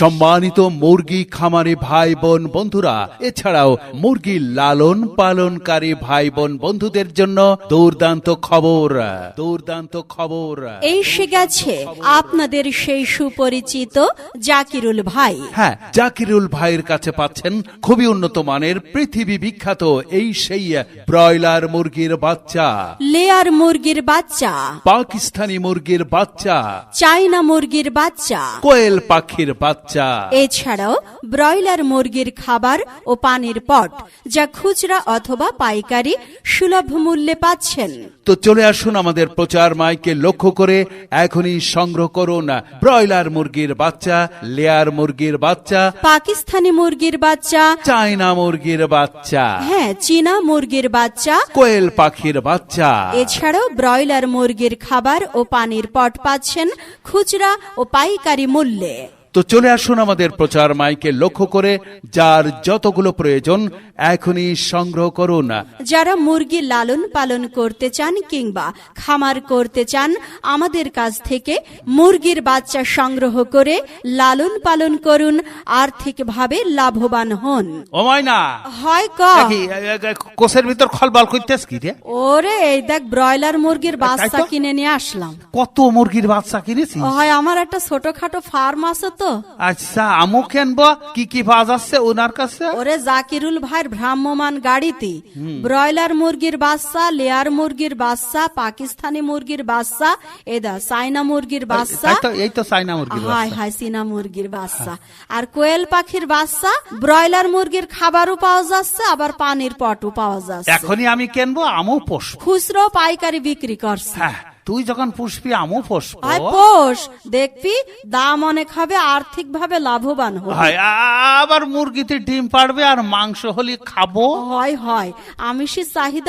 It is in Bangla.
সম্মানিত মুরগি খামারি ভাই বোন বন্ধুরা এছাড়াও মুরগি লালন পালনকারী ভাই বোন বন্ধুদের জন্য দুর্দান্ত খবর দুর্দান্ত খবর। এসে গেছে আপনাদের সেই সুপরিচিত জাকিরুল ভাই। হ্যাঁ জাকিরুল ভাইয়ের কাছে পাচ্ছেন খুবই উন্নত মানের পৃথিবী বিখ্যাত এই সেই ব্রয়লার মুরগির বাচ্চা। লেয়ার মুরগির বাচ্চা। পাকিস্তানি মুরগির বাচ্চা। চাইনা মুরগির বাচ্চা। কোয়েল পাখির বাচ্চা। এছাড়াও ব্রয়লার মুরগির খাবার ও পানির পট যা খুচরা অথবা পাইকারি সুলভ মূল্যে পাচ্ছেন। তো চলে আসুন আমাদের প্রচার মাইকে লক্ষ্য করে এখনই সংগ্রহ করুন ব্রয়লার মুরগির বাচ্চা লেয়ার মুরগির বাচ্চা পাকিস্তানি মুরগির বাচ্চা চায়না মুরগির বাচ্চা হ্যাঁ চীনা মুরগির বাচ্চা কোয়েল পাখির বাচ্চা। এছাড়াও ব্রয়লার মুরগির খাবার ও পানির পট পাচ্ছেন খুচরা ও পাইকারি মূল্যে। তো চলে আসুন আমাদের প্রচার মাইকে লক্ষ্য করে যার যতগুলো প্রয়োজন এখনই সংগ্রহ করুন। যারা মুরগি লালন পালন করতে চান কিংবা খামার করতে চান আমাদের কাছ থেকে মুরগির বাচ্চা সংগ্রহ করে লালন পালন করুন আর্থিকভাবে লাভবান হন। ও ময়না হয় ক? কোষের ভিতর খলবাল করতেস কি রে? ওরে এই দেখ ব্রয়লার মুরগির বাচ্চা কিনে নিয়ে আসলাম। কত মুরগির বাচ্চা কিনেছিস? হয় আমার একটা ছোটখাটো ফার্ম আছে তো? আচ্ছা আমু কেনবো? কি কি পাওয়া যাচ্ছে ওনার কাছে? ওরে জাকিরুল ভাইয়ের ভ্রাম্যমান গাড়িতে। ব্রয়লার মুরগির বাচ্চা লেয়ার মুরগির বাচ্চা পাকিস্তানি মুরগির বাচ্চা এদা চাইনা মুরগির বাচ্চা। এই তো চাইনা মুরগির হাই হাই চীনা মুরগির বাচ্চা। আর কোয়েল পাখির বাচ্চা ব্রয়লার মুরগির খাবারও পাওয়া যাচ্ছে আবার পানির পটও পাওয়া যাচ্ছে। এখনই আমি কেনবো? আমু পোষবো। খুচরো পাইকারি বিক্রি করছে। হ্যাঁ। তুই যখন পুষবি আমু পোষব। হয় পোষ দেখবি দাম অনেক হবে আর্থিক ভাবে লাভবান হবে। আবার মুরগিতে ডিম পাড়বে আর মাংস হলে খাব? হয় হয়। আমিষের চাহিদা